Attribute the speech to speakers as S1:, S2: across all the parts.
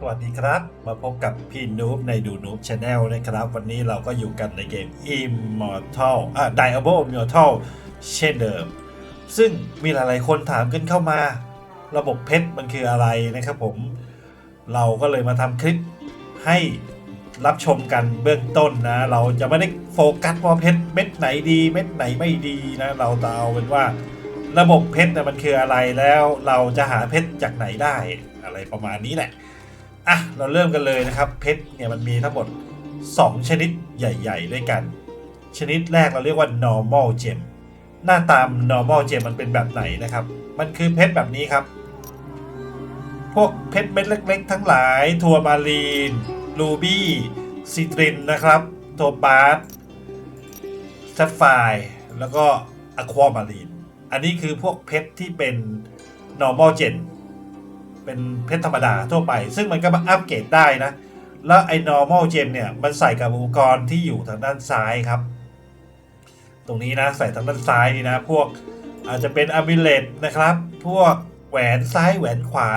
S1: สวัสดีครับ มาพบกับพี่นูบในดูนูบชาแนลนะครับ วันนี้เราก็อยู่กันในเกม Immortal อะ Diablo Immortal เช่นเดิม ซึ่งมีหลายๆคนถามกันเข้ามา ระบบเพชรมันคืออะไรนะครับผม เราก็เลยมาทำคลิปให้รับชมกันเบื้องต้นนะ เราจะไม่ได้โฟกัสว่าเพชรเม็ดไหนดีเม็ดไหนไม่ดีนะ เราจะเอาเป็นว่าระบบเพชรมันคืออะไรแล้วเราจะหาเพชรจากไหนได้อะไรประมาณนี้แหละ อะเราเริ่มกันเลยนะครับ เพชรเนี่ยมันมีทั้งหมด 2 ชนิดใหญ่ ๆ ด้วยกัน ชนิดแรกเราเรียกว่า normal gem หน้าตาม normal gem มันเป็นแบบไหนนะครับ มันคือเพชรแบบนี้ครับ พวกเพชรเม็ดเล็ก ๆ ทั้งหลาย ทัวร์มารีน รูบี้ซิตรินนะครับโทปาสแซฟไฟแล้วก็อะความารีน อันนี้คือพวกเพชรที่เป็น normal gem เป็นเพชรธรรมดาทั่วไป ซึ่งมันก็มาอัปเกรดได้นะ แล้วไอ้ normal gem เนี่ย มันใส่กับอุปกรณ์ที่อยู่ทางด้านซ้ายครับ ตรงนี้นะใส่ทางด้านซ้ายนี่นะ พวกอาจจะเป็นอ m u l e t นะครับ พวกแหวนซ้ายแหวนขวา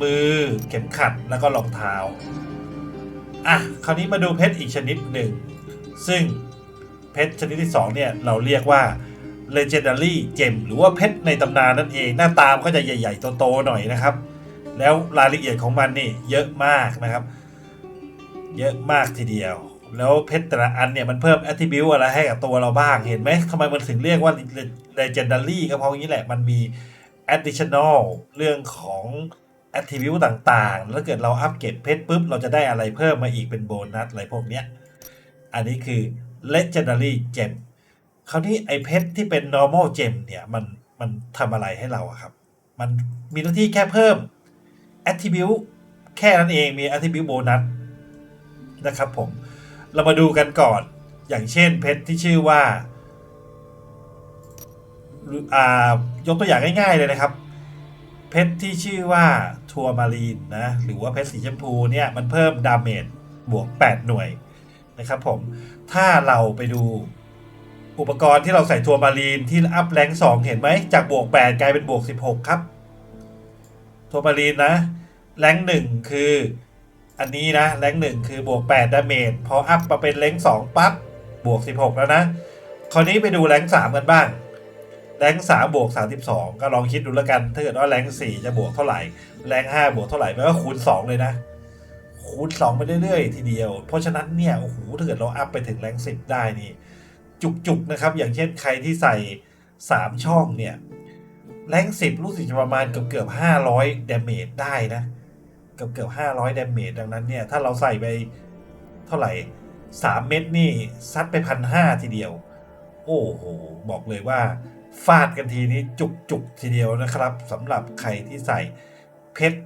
S1: มือเข็มขัดแล้วก็รองเท้าอะคราวนี้มาดูเพชรอีกชนิดหนึ่ง ซึ่งเพชรชนิดที่ 2 เนี่ย เราเรียกว่า legendary gem หรือว่าเพชรในตำนานนั่นเอง หน้าตามนก็จะใหญ่ ๆ โต ๆ หน่อยนะครับ แล้วรายละเอียดของมันนี่เยอะมากนะครับ เยอะมากทีเดียว แล้วเพชรแต่ละอันเนี่ยมันเพิ่ม attribute อะไรให้กับตัวเราบ้างเห็นไหมทำไมมันถึงเรียกว่า legendary ก็เพราะงี้แหละมันมี additional เรื่องของ attribute ต่างๆ แล้วเกิดเราอัปเกรดเพชรปุ๊บ เราจะได้อะไรเพิ่มมาอีกเป็นโบนัสอะไรพวกเนี้ย อันนี้คือ legendary gem คราวนี้ไอเพชรที่เป็น normal gem เนี่ยมันมันทำอะไรให้เราอะครับ มันมีหน้าที่แค่เพิ่ม attribute แค่นั้นเองมี attribute bonus นะครับผม เรามาดูกันก่อน อย่างเช่นเพชรที่ชื่อว่าอ่ายกตัวอย่างง่าย ๆ เลยนะครับ เพชรที่ชื่อว่าทัวร์มารีนนะ หรือว่าเพชรสีชมพูเนี่ย มันเพิ่มดาเมจบวก 8 หน่วยนะครับผม ถ้าเราไปดูอุปกรณ์ที่เราใส่ทัวร์มารีนที่อัพแรง2เห็นไหม จากบวก 8 กลายเป็นบวก 16 ครับ ทัวร์มารีนนะ แรงหนึ่งคืออันนี้นะแรงหนึ่งคือบวก8ดาเมจพออัพมาเป็นแรง2ปั๊บบวก 16 แล้วนะ คราวนี้ไปดูแรง3กันบ้างแรง3บวก32ก็ลองคิดดูแล้วกันถ้าเกิดว่าแรง4จะบวกเท่าไหร่แรง5บวกเท่าไหร่มันก็คูณ2เลยนะ คูณ2ไปเรื่อยๆ ทีเดียว เพราะฉะนั้นเนี่ยโอ้โหถ้าเกิดเราอัพไปถึงแรง10ได้นี่ จุกๆนะครับ อย่างเช่นใครที่ใส่3ช่องเนี่ยแรง10รู้สึกจะประมาณเกือบเกือบ500ดเมจได้นะเกือบเกือบ500ดาเมจดังนั้นเนี่ย ถ้าเราใส่ไปเท่าไหร่3เม็ดนี่ซัดไปพันห้าทีเดียว โอ้โห บอกเลยว่า ฟาดกันทีนี้จุกๆทีเดียวนะครับสำหรับใครที่ใส่เพชร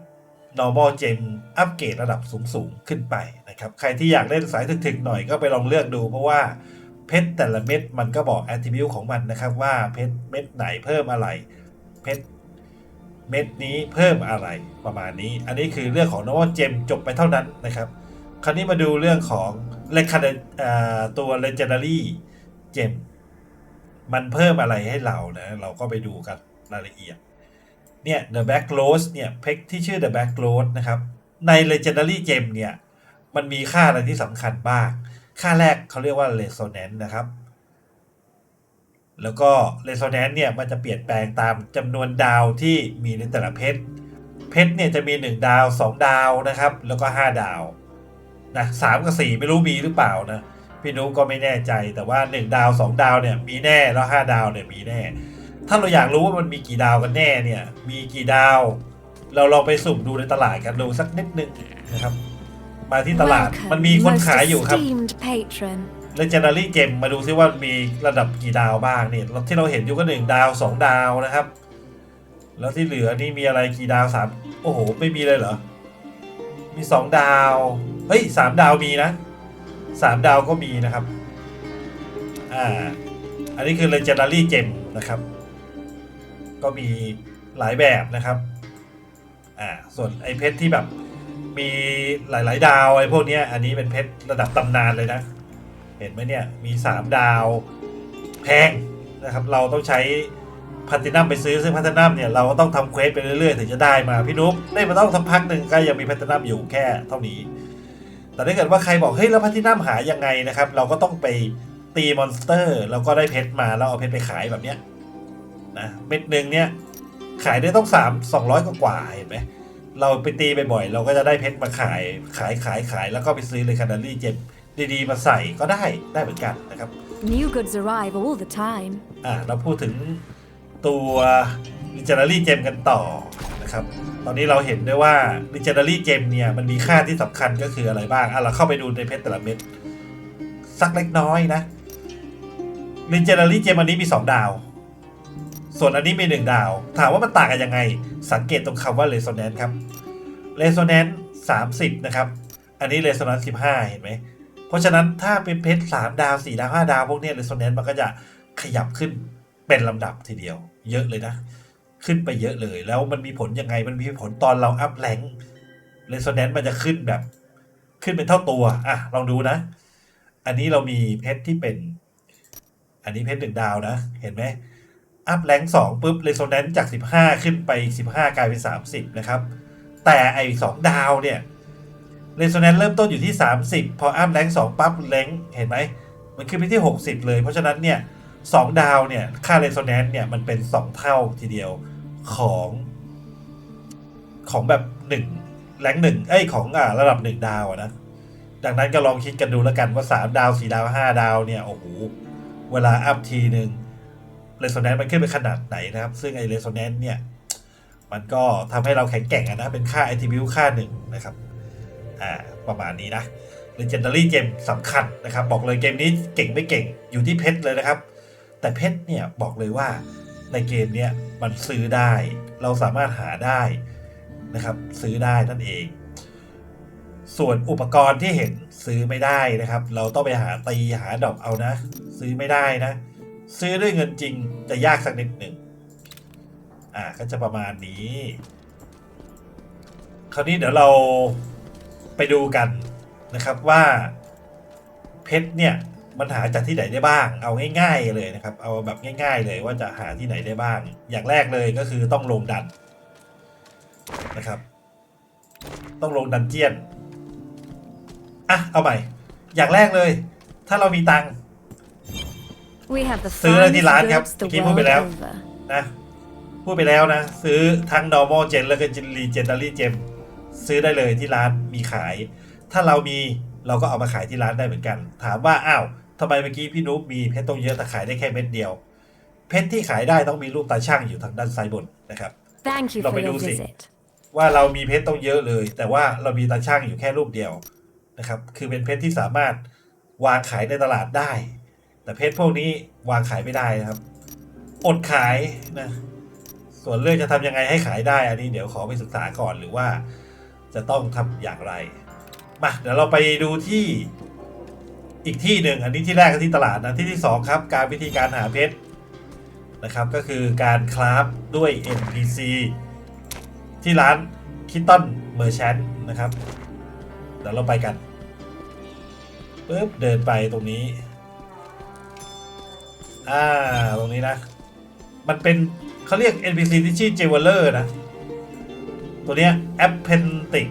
S1: normal gem อัปเกรดระดับสูงๆขึ้นไปนะครับ ใครที่อยากเล่นสายถึกๆหน่อยก็ไปลองเลือกดูเพราะว่าเพชรแต่ละเม็ดมันก็บอก attribute ของมันนะครับว่าเพชรเม็ดไหนเพิ่มอะไร เพชร เม็ดนี้เพิ่มอะไรประมาณนี้ อันนี้คือเรื่องของ normal gem จบไปเท่านั้นนะครับ คราวนี้มาดูเรื่องของ l e g e n d ตัว legendary gem มันเพิ่มอะไรให้เรานะ เราก็ไปดูกันรายละเอียด เนี่ย The Back Rose เนี่ยเพชรที่ชื่อ The Back Rose นะครับ ใน Legendary Gem เนี่ย มันมีค่าอะไรที่สำคัญบ้าง ค่าแรกเขาเรียกว่า Resonance นะครับ แล้วก็ Resonance เนี่ยมันจะเปลี่ยนแปลงตามจำนวนดาวที่มีในแต่ละเพชร เพชรเนี่ยจะมี 1 ดาว 2 ดาวนะครับ แล้วก็ 5 ดาวนะสามกับสี่ไม่รู้มีหรือเปล่านะพี่นุก็ไม่แน่ใจแต่ว่า 1 ดาว 2 ดาวเนี่ยมีแน่แล้ว 5 ดาวเนี่ยมีแน่ ถ้าเราอยากรู้ว่ามันมีกี่ดาวกันแน่เนี่ยมีกี่ดาว เราลองไปสุ่มดูในตลาดกันดูสักนิดนึงนะครับ มาที่ตลาดมันมีคนขายอยู่ครับ
S2: Esteemed patron.
S1: Legendary Gem มาดูซิว่ามีระดับกี่ดาวบ้างเนี่ยที่เราเห็นอยู่ก็หนึ่งดาวสองดาวนะครับ แล้วที่เหลือนี่มีอะไรกี่ดาวสามโอ้โห ไม่มีเลยเหรอ มีสองดาว เฮ้ยสามดาวมีนะสามดาวก็มีนะครับ อ่า อันนี้คือ Legendary Gem นะครับ ก็มีหลายแบบนะครับ อ่า ส่วนไอเพชรที่แบบมีหลาย ๆ ดาวไอ้พวกนี้อันนี้เป็นเพชรระดับตำนานเลยนะ เห็นไหมเนี่ย มีสามดาวแพงนะครับ เราต้องใช้พัตินัมไปซื้อซึ่งพัตินัมเนี่ยเราก็ต้องทำเควสไปเรื่อยๆ ถึงจะได้มาพี่นุ๊กได้มาต้องทำพักหนึ่งก็ยังมีพัตินัมอยู่แค่เท่านี้ แต่ถ้าเกิดว่าใครบอกเฮ้ยแล้วพัตินัมหายังไงนะครับ เราก็ต้องไปตีมอนสเตอร์แล้วก็ได้เพชรมาแล้วเอาเพชรไปขายแบบเนี้ยนะเม็ดหนึ่งเนี่ยขายได้ต้องสามสองร้อยกว่าเห็นไหมเราไปตีบ่อยๆเราก็จะได้เพชรมาขายขายขายขายแล้วก็ไปซื้อเลยคานารีเจม ดีๆ มาใส่ก็ได้ได้เหมือนกันนะครับ
S2: New goods arrive all the time.
S1: อะเราพูดถึงตัว Legendary Gem กันต่อนะครับ ตอนนี้เราเห็นได้ว่า Legendary Gem เนี่ยมันมีค่าที่สำคัญก็คืออะไรบ้างอะเราเข้าไปดูในเพชรแต่ละเม็ดสักเล็กน้อยนะ Legendary Gem อันนี้มี 2 ดาว ส่วนอันนี้มี 1 ดาว ถามว่ามันต่างกันยังไง สังเกตตรงคำว่า Resonance ครับ Resonance 30 นะครับ อันนี้ Resonance 15 เห็นไหม เพราะฉะนั้นถ้าเป็นเพชรสามดาวสี่ดาวห้าดาวพวกนี้ยเรโซแนนซ์มันก็จะขยับขึ้นเป็นลำดับทีเดียว เยอะเลยนะ ขึ้นไปเยอะเลย แล้วมันมีผลยังไงมันมีผลตอนเราอัพแรงเรโซแนนซ์มันจะขึ้นแบบ ขึ้นเป็นเท่าตัวอะลองดูนะ อันนี้เรามีเพชรที่เป็น อันนี้เพชรหนึ่งดาวนะ เห็นไหมอัพแรงสองปุ๊บเรโซแนนซ์จากสิบห้าขึ้นไปสิบห้ากลายเป็นสามสิบนะครับ แต่ไอ้สองดาวเนี่ย เรโซแนนซ์เริ่มต้นอยู่ที่ 30 พออัพแรง2ปั๊บแรงเห็นไหม มันขึ้นไปที่ 60 เลย เพราะฉะนั้นเนี่ยสองดาวเนี่ยค่าเรโซแนนซ์เนี่ยมันเป็น 2 เท่าทีเดียวของ ของแบบ1แรงหนึ่งเอ้ยของอ่าระดับ 1 ดาวนะ ดังนั้นก็ลองคิดกันดูแล้วกันว่า 3 ดาว 4 ดาว 5 ดาวเนี่ยโอ้โหเวลาอัพทีหนึ่งเรโซแนนซ์มันขึ้นไปขนาดไหนนะครับ ซึ่งไอเรโซแนนซ์เนี่ยมันก็ทำให้เราแข็งแกร่งนะเป็นค่า attribute ค่าหนึ่งนะครับ อ่าประมาณนี้นะ Legendary เกมสำคัญนะครับ บอกเลยเกมนี้เก่งไม่เก่งอยู่ที่เพชรเลยนะครับ แต่เพชรเนี่ยบอกเลยว่าในเกมเนี้ยมันซื้อได้ เราสามารถหาได้นะครับ ซื้อได้นั่นเอง ส่วนอุปกรณ์ที่เห็นซื้อไม่ได้นะครับ เราต้องไปหาตีหาดอกเอานะ ซื้อไม่ได้นะ ซื้อด้วยเงินจริงจะยากสักนิดหนึ่งอ่าก็จะประมาณนี้ คราวนี้เดี๋ยวเรา ไปดูกันนะครับว่าเพชรเนี่ยมันหาจากที่ไหนได้บ้าง เอาง่าย ๆเลยนะครับ เอาแบบง่าย ๆ เลยว่าจะหาที่ไหนได้บ้าง อย่างแรกเลยก็คือต้องลงดันนะครับ ต้องลงดันเจียนอะเอาใหม่ อย่างแรกเลย ถ้าเรามีตังค์
S2: We have the
S1: ซื้ออะไรที่ร้าน
S2: finest
S1: ครับ
S2: goods
S1: เมื่
S2: the
S1: อกี้พูดไป
S2: world
S1: แล้ว
S2: over.
S1: นะพูดไปแล้วนะ ซื้อทั้ง normal gen แล้วก็ legendary gem ซื้อได้เลยที่ร้านมีขาย ถ้าเรามีเราก็เอามาขายที่ร้านได้เหมือนกัน ถามว่าอ้าวทำไมเมื่อกี้พี่นุ๊กมีเพชรต้องเยอะแต่ขายได้แค่เม็ดเดียว เพชรที่ขายได้ต้องมีรูปตาช่างอยู่ทางด้านซ้ายบนนะครับ
S2: Thank you
S1: เรา
S2: for
S1: ไป
S2: your
S1: ดูสิ
S2: visit.
S1: ว่าเรามีเพชรต้องเยอะเลย แต่ว่าเรามีตาช่างอยู่แค่รูปเดียวนะครับ คือเป็นเพชรที่สามารถวางขายในตลาดได้ แต่เพชรพวกนี้วางขายไม่ได้นะครับ อดขายนะส่วนเรื่องจะทำยังไงให้ขายได้ อันนี้เดี๋ยวขอไปศึกษาก่อนหรือว่า จะต้องทำอย่างไรมาเดี๋ยวเราไปดูที่อีกที่หนึ่งอันนี้ที่แรกก็ที่ตลาดนะที่ที่สองครับการวิธีการหาเพชรนะครับก็คือการคราฟด้วย NPC ที่ร้านคิตตันเมอร์ชนนะครับเดี๋ยวเราไปกันปึ๊บเดินไปตรงนี้อ่าตรงนี้นะ มันเป็นเขาเรียก NPC ที่ชื่อ Jeweler นะ ตัวเนี้ย Appendix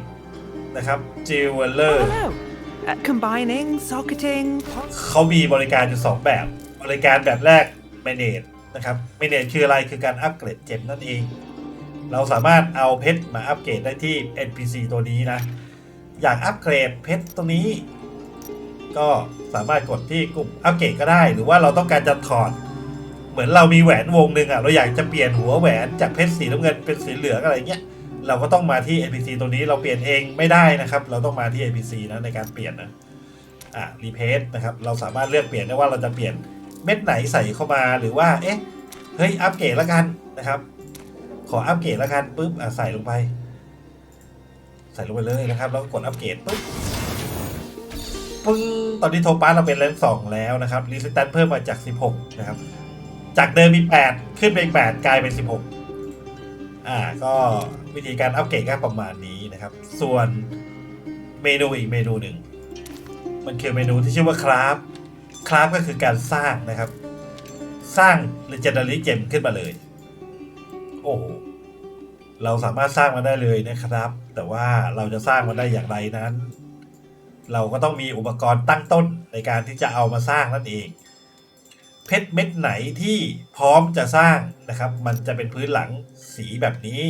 S1: นะครับ Jeweler
S3: Oh, hello. Uh, combining, socketing, pos-
S1: เขามีบริการอยู่ 2 แบบ บริการแบบแรก Manage นะครับ Manage คืออะไรคือการอัปเกรดเจมนั่นเอง เราสามารถเอาเพชรมาอัปเกรดได้ที่ NPC ตัวนี้นะ อยากอัปเกรดเพชรตรงนี้ ก็สามารถกดที่กลุ่มอัปเกรดก็ได้ หรือว่าเราต้องการจะถอดเหมือนเรามีแหวนวงหนึ่งอะเราอยากจะเปลี่ยนหัวแหวนจากเพชรสีน้ำเงินเป็นสีเหลืองอะไรเงี้ย เราก็ต้องมาที่ NPC ตัวนี้เราเปลี่ยนเองไม่ได้นะครับ เราต้องมาที่ NPC นะในการเปลี่ยนนะอะรีเพสนะครับเราสามารถเลือกเปลี่ยนได้ว่าเราจะเปลี่ยนเม็ดไหนใส่เข้ามาหรือว่าเอ๊ะเฮ้ยอัปเกรดล้วกันนะครับ ขออัปเกรดล้วกันปุ๊บอะใส่ลงไป ใส่ลงไปเลยนะครับ แล้วกดอัปเกรดปุ๊บปึ้งตอนนี้โทปัสเราเป็นเลนสองแล้วนะครับรีสแตนเพิ่มมาจาก 16 นะครับ จากเดิมมี 8 ขึ้นไปอีก8กลายเป็น 16 อ่าก็วิธีการอัปเกรดก็ประมาณนี้นะครับ ส่วนเมนูอีกเมนูหนึ่ง มันคือเมนูที่ชื่อว่าคราฟคราฟก็คือการสร้างนะครับ สร้าง legendary gem ขึ้นมาเลย โอ้โหเราสามารถสร้างมันได้เลยนะครับ แต่ว่าเราจะสร้างมันได้อย่างไรนั้น เราก็ต้องมีอุปกรณ์ตั้งต้นในการที่จะเอามาสร้างนั่นเอง เพชรเม็ดไหนที่พร้อมจะสร้างนะครับ มันจะเป็นพื้นหลัง สีแบบนี้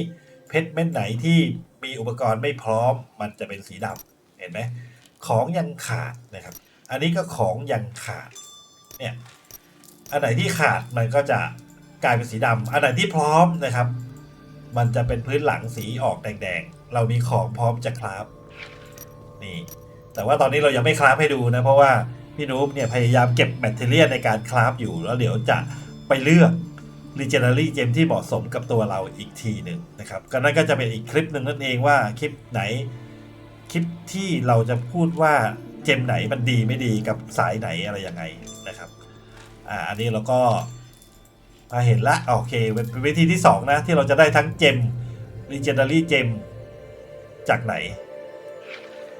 S1: เพชรเม็ดไหนที่มีอุปกรณ์ไม่พร้อม มันจะเป็นสีดำเห็นไหมของยังขาดนะครับ อันนี้ก็ของยังขาดเนี่ยอันไหนที่ขาดมันก็จะกลายเป็นสีดำอันไหนที่พร้อมนะครับ มันจะเป็นพื้นหลังสีออกแดงๆ เรามีของพร้อมจะคราฟนี่แต่ว่าตอนนี้เรายังไม่คราฟให้ดูนะ เพราะว่าพี่นูบเนี่ยพยายามเก็บแมทเทเรียลในการคราฟอยู่แล้วเดี๋ยวจะไปเลือก Legendary Gem ที่เหมาะสมกับตัวเราอีกทีหนึ่งนะครับก็นั่นก็จะเป็นอีกคลิปหนึ่งนั่นเองว่าคลิปไหนคลิปที่เราจะพูดว่าเจมไหนมันดีไม่ดีกับสายไหนอะไรยังไงนะครับอ่าอันนี้เราก็มาเห็นละโอเคเป็นเป็นวิธีที่สองนะ ที่เราจะได้ทั้งเจม Legendary Gem จากไหน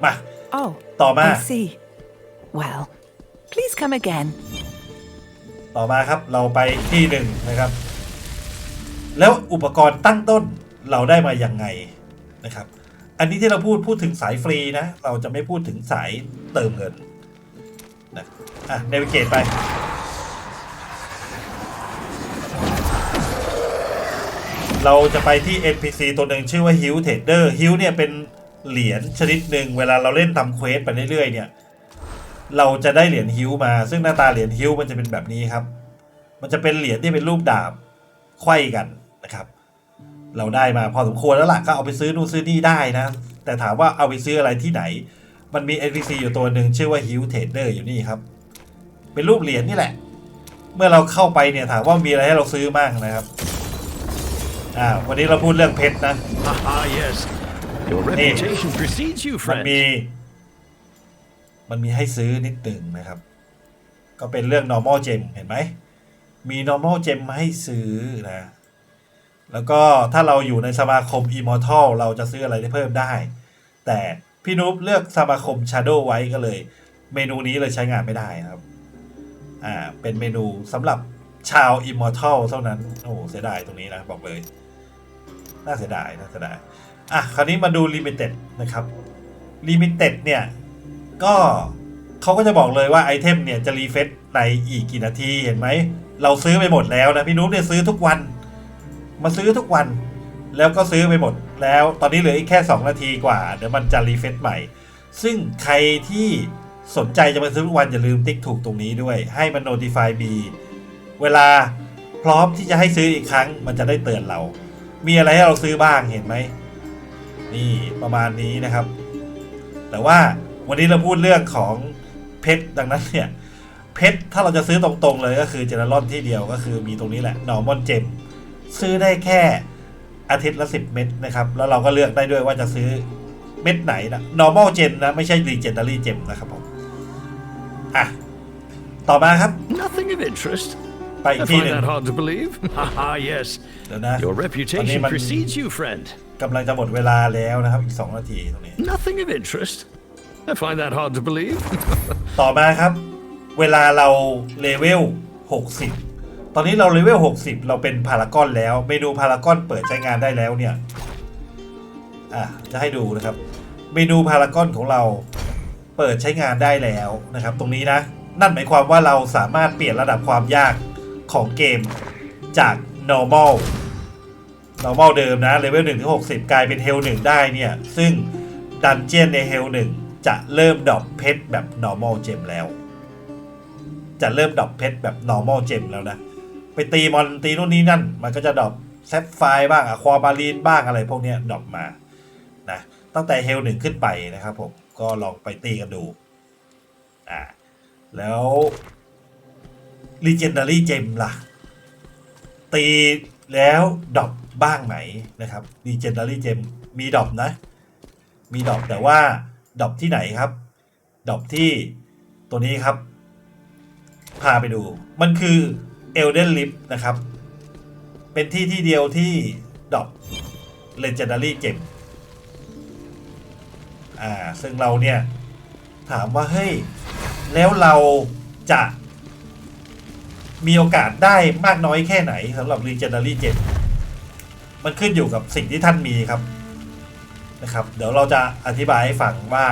S1: มา
S3: Oh,
S1: ต่อมา
S3: I see. Well, please come again.
S1: ต่อมาครับเราไปที่หนึ่งนะครับ แล้วอุปกรณ์ตั้งต้นเราได้มาอยังไงนะครับ อันนี้ที่เราพูดพูดถึงสายฟรีนะ เราจะไม่พูดถึงสายเติมเงินนะอะเนวิเกตไปเราจะไปที่ NPC ตัวหนึ่งชื่อว่า Hill Trader Hill เนี่ยเป็นเหรียญชนิดหนึ่งเวลาเราเล่นทำเควสไปเรื่อยๆเนี่ย เราจะได้เหรียญฮิวมา ซึ่งหน้าตาเหรียญฮิวมันจะเป็นแบบนี้ครับ มันจะเป็นเหรียญที่เป็นรูปดาบไขว้กันนะครับ เราได้มาพอสมควรแล้วล่ะก็เอาไปซื้อนู่นซื้อนี่ได้นะ แต่ถามว่าเอาไปซื้ออะไรที่ไหน มันมี NPC อยู่ตัวหนึ่งชื่อว่า Hill Trader อยู่นี่ครับ เป็นรูปเหรียญนี่แหละ เมื่อเราเข้าไปเนี่ยถามว่ามีอะไรให้เราซื้อบ้างนะครับอ่าวันนี้เราพูดเรื่องเพชรนะ
S4: Ah, yes. Your reputation precedes you,
S1: มัน
S4: friend.
S1: มันมีให้ซื้อนิดหนึ่งนะครับ ก็เป็นเรื่อง normal gem เห็นไหม มี normal gem มาให้ซื้อนะ แล้วก็ถ้าเราอยู่ในสมาคม immortal เราจะซื้ออะไรได้เพิ่มได้ แต่พี่นุ๊บเลือกสมาคม shadow ไว้ก็เลย เมนูนี้เลยใช้งานไม่ได้นะครับ อ่า เป็นเมนูสำหรับชาว immortal เท่านั้น โอ้เสียดายตรงนี้นะบอกเลย น่าเสียดายน่าเสียดาย อะ คราวนี้มาดู limited นะครับ limited เนี่ย ก็เขาก็จะบอกเลยว่าไอเทมเนี่ยจะรีเฟซในอีกกี่นาทีเห็นไหม เราซื้อไปหมดแล้วนะพี่นุ๊กเนี่ยซื้อทุกวัน มาซื้อทุกวัน แล้วก็ซื้อไปหมด แล้วตอนนี้เหลืออีกแค่ 2 นาทีกว่า เดี๋ยวมันจะรีเฟซใหม่ ซึ่งใครที่สนใจจะมาซื้อทุกวันอย่าลืมติ๊กถูกตรงนี้ด้วย ให้มัน notify มีเวลาพร้อมที่จะให้ซื้ออีกครั้ง มันจะได้เตือนเรา มีอะไรให้เราซื้อบ้างเห็นไหมนี่ประมาณนี้นะครับ แต่ว่า วันนี้เราพูดเรื่องของเพชรดังนั้นเนี่ย เพชรถ้าเราจะซื้อตรงๆเลยก็คือเจเนอรอนที่เดียวก็คือมีตรงนี้แหละ normal gem ซื้อได้แค่อาทิตย์ละ 10 เม็ดนะครับ แล้วเราก็เลือกได้ด้วยว่าจะซื้อเม็ดไหนนะ normal gem นะ ไม่ใช่ legendary gem นะครับผม อะ ต่อมาครับ
S4: Nothing of interest.
S1: ไปอี
S4: I
S1: กที่ห
S4: find
S1: นึ่ง
S4: that hard to believe. Ah, yes.
S1: เดี๋ยวนะ
S4: Your
S1: ตอนนี้
S4: reputation
S1: มัน
S4: precedes you, friend.
S1: กำลังจะหมดเวลาแล้วนะครับ อีก 2 นาทีตรงนี้
S4: Nothing of interest. I find that hard to believe.
S1: ต่อมาครับ เวลาเราเลเวล 60 ตอนนี้เราเลเวล 60 เราเป็นพารากอนแล้ว เมนูพารากอนเปิดใช้งานได้แล้วเนี่ย อะ จะให้ดูนะครับ เมนูพารากอนของเราเปิดใช้งานได้แล้วนะครับ ตรงนี้นะ นั่นหมายความว่าเราสามารถเปลี่ยนระดับความยากของเกมจาก normal normal เดิมนะเลเวล1ถึง60 กลายเป็น hell 1 ได้เนี่ย ซึ่งดันเจียนใน hell 1 จะเริ่มดรอปเพชรแบบ normal gem แล้ว จะเริ่มดรอปเพชรแบบ normal gem แล้วนะ ไปตีมอนตีนู่นนี่นั่น มันก็จะดรอปแซฟไฟบ้างอะความารีนบ้างอะไรพวกนี้ดรอปมานะตั้งแต่เฮลหนึ่งขึ้นไปนะครับผมก็ลองไปตีกันดูอ่าแล้ว Legendary Gem ล่ะ ตีแล้วดรอปบ้างไหมนะครับ Legendary Gem มีดรอปนะ มีดรอปแต่ว่า ดรอปที่ไหนครับดรอปที่ตัวนี้ครับ พาไปดู มันคือ Elden Lift นะครับ เป็นที่ที่เดียวที่ดรอป Legendary Gem อ่า ซึ่งเราเนี่ย ถามว่า เฮ้ย แล้วเราจะ มีโอกาสได้มากน้อยแค่ไหนสำหรับ Legendary Gem มันขึ้นอยู่กับสิ่งที่ท่านมีครับ นะครับ เดี๋ยวเราจะอธิบายให้ฟังว่า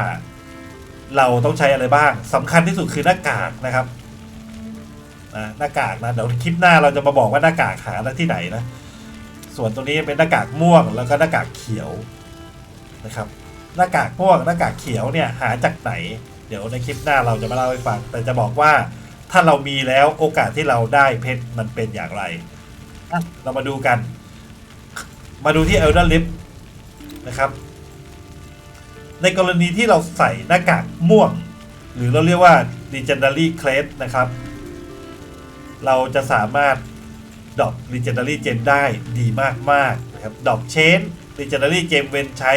S1: เราต้องใช้อะไรบ้างสำคัญที่สุดคือหน้ากากนะครับนะหน้ากากนะเดี๋ยวคลิปหน้าเราจะมาบอกว่าหน้ากากหาได้ที่ไหนนะ ส่วนตัวนี้เป็นหน้ากากม่วงแล้วก็หน้ากากเขียวนะครับ หน้ากากม่วงหน้ากากเขียวเนี่ยหาจากไหน เดี๋ยวในคลิปหน้าเราจะมาเล่าให้ฟัง แต่จะบอกว่าถ้าเรามีแล้วโอกาสที่เราได้เพชรมันเป็นอย่างไร เรามาดูกัน มาดูที่เอลด r ลิฟนะครับ ในกรณีที่เราใส่หน้ากากม่วง หรือเราเรียกว่า legendary crate นะครับ เราจะสามารถดรอป legendary gem ได้ดีมากๆนะครับดรอปเชน legendary gem เว้นใช้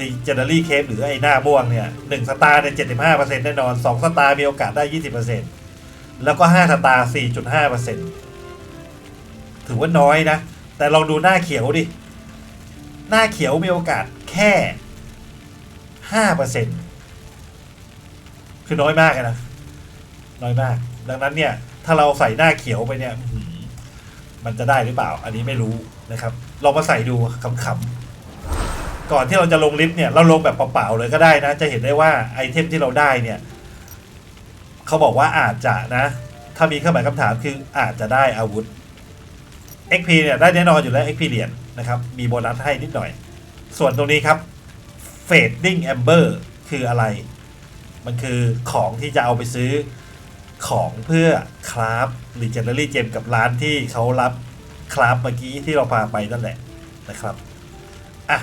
S1: legendary cape หรือไอ้หน้าม่วงเนี่ยหนึ่งสตาร์เนี่ย75%แน่นอนสองสตาร์มีโอกาสได้20%แล้วก็5สตาร์4.5%ถือว่าน้อยนะ แต่ลองดูหน้าเขียวดิ หน้าเขียวมีโอกาสแค่ ห้าเปอร์เซ็นคือน้อยมากเลยนะ น้อยมาก ดังนั้นเนี่ย ถ้าเราใส่หน้าเขียวไปเนี่ยมันจะได้หรือเปล่า อันนี้ไม่รู้นะครับ ลองมาใส่ดูขำๆ ก่อนที่เราจะลงลิฟต์เนี่ย เราลงแบบเปล่าๆเลยก็ได้นะ จะเห็นได้ว่าไอเทมที่เราได้เนี่ย เขาบอกว่าอาจจะนะ ถ้ามีเครื่องหมายคำถามคืออาจจะได้อาวุธ XP เนี่ยได้แน่นอนอยู่แล้ว XP เหรียญนะครับ มีโบนัสให้นิดหน่อย ส่วนตรงนี้ครับ Fading Amber คืออะไร มันคือของที่จะเอาไปซื้อของเพื่อคราฟ Legendary Gem กับร้านที่เขารับคราฟเมื่อกี้ที่เราพาไปนั่นแหละนะครับอะ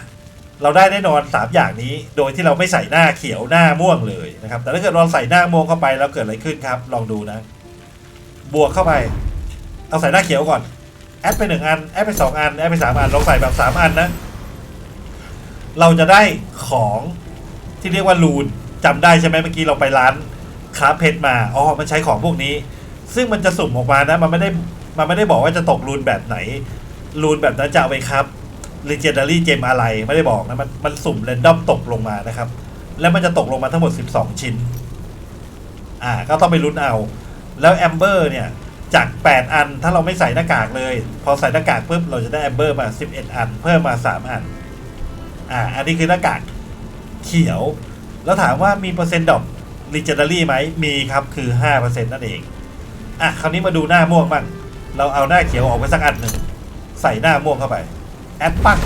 S1: เราได้แน่นอน 3 อย่างนี้ โดยที่เราไม่ใส่หน้าเขียวหน้าม่วงเลยนะครับ แต่ถ้าเกิดเราใส่หน้าม่วงเข้าไปแล้วเกิดอะไรขึ้นครับ ลองดูนะ บวกเข้าไป เอาใส่หน้าเขียวก่อน แอดไปหนึ่งอัน แอดไปสองอัน แอดไปสามอันลองใส่แบบสามอันนะ เราจะได้ของที่เรียกว่าลูนจำได้ใช่ไหมเมื่อกี้เราไปร้านคาเพชรมาอ๋อมันใช้ของพวกนี้ ซึ่งมันจะสุ่มออกมานะ มันไม่ได้มันไม่ได้บอกว่าจะตกลูนแบบไหนลูนแบบนั้นจะเอาไปครับ legendary gem อะไรไม่ได้บอกนะมันมันสุ่มเรนดอมตกลงมานะครับ แล้วมันจะตกลงมาทั้งหมด 12 ชิ้น อ่า ก็ต้องไปลุ้นเอา แล้วแอมเบอร์เนี่ย จาก 8 อันถ้าเราไม่ใส่หน้ากากเลย พอใส่หน้ากากปุ๊บเราจะได้แอมเบอร์มา 11 อัน เพิ่มมา 3 อัน อ่า อันนี้คือหน้ากากเขียว แล้วถามว่ามีเปอร์เซ็นต์ดอกลีเจนดารี่ไหมมีครับคือ 5%นั่นเอง อะ คราวนี้มาดูหน้าม่วงบ้าง เราเอาหน้าเขียวออกไปสักอันหนึ่ง ใส่หน้าม่วงเข้าไป แอดปั้ง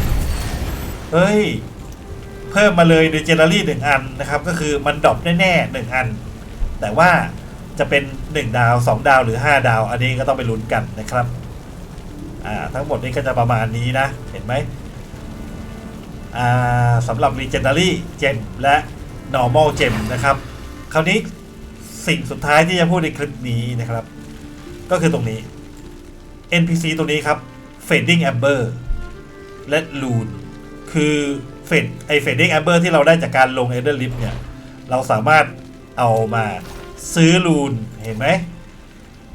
S1: เฮ้ย เพิ่มมาเลยลีเจนดารี่หนึ่งอันนะครับ ก็คือมันดรอปแน่ๆหนึ่งอัน แต่ว่าจะเป็น 1 ดาว 2 ดาวหรือ 5 ดาว อันนี้ก็ต้องไปลุ้นกันนะครับ อ่า ทั้งหมดนี้ก็จะประมาณนี้นะ เห็นไหม สำหรับ Legendary Gem และ Normal Gem นะครับ คราวนี้สิ่งสุดท้ายที่จะพูดในคลิปนี้นะครับ ก็คือตรงนี้ NPC ตัวนี้ครับ Fading Amber และ Loon คือเฟดไอ Fading Amber ที่เราได้จากการลง Ender Lift เนี่ย เราสามารถเอามาซื้อลูนเห็นไหม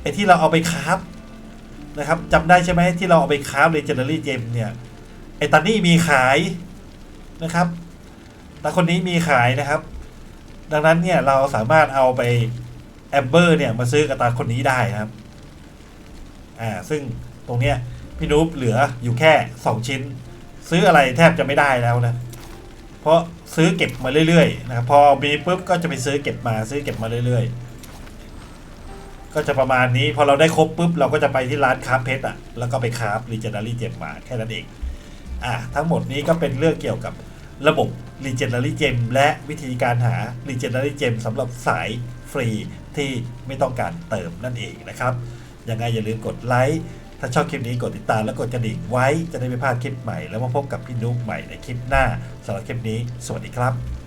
S1: ไอที่เราเอาไปคราฟนะครับจำได้ใช่ไหมที่เราเอาไปคราฟ Legendary Gem เนี่ย ไอตานี่มีขาย นะครับ แต่คนนี้มีขายนะครับ ดังนั้นเนี่ยเราสามารถเอาไปแอมเบอร์เนี่ยมาซื้อกับตาคนนี้ได้ครับ อ่า ซึ่งตรงเนี้ยพี่นุ๊บเหลืออยู่แค่ 2 ชิ้น ซื้ออะไรแทบจะไม่ได้แล้วนะ เพราะซื้อเก็บมาเรื่อยๆนะครับพอมีปุ๊บก็จะไปซื้อเก็บมาซื้อเก็บมาเรื่อยๆ ก็จะประมาณนี้ พอเราได้ครบปุ๊บเราก็จะไปที่ร้านคราฟเพชรอะแล้วก็ไปคราฟลีเจนดารี่เจมมาแค่นั้นเอง อะทั้งหมดนี้ก็เป็นเรื่องเกี่ยวกับ ระบบ Legendary Gem และวิธีการหา Legendary Gem สำหรับสายฟรีที่ไม่ต้องการเติมนั่นเองนะครับ ยังไงอย่าลืมกดไลค์ถ้าชอบคลิปนี้กดติดตามและกดกระดิ่งไว้จะได้ไม่พลาดคลิปใหม่ แล้วมาพบกับพี่นุ๊กใหม่ในคลิปหน้าสำหรับคลิปนี้ สวัสดีครับ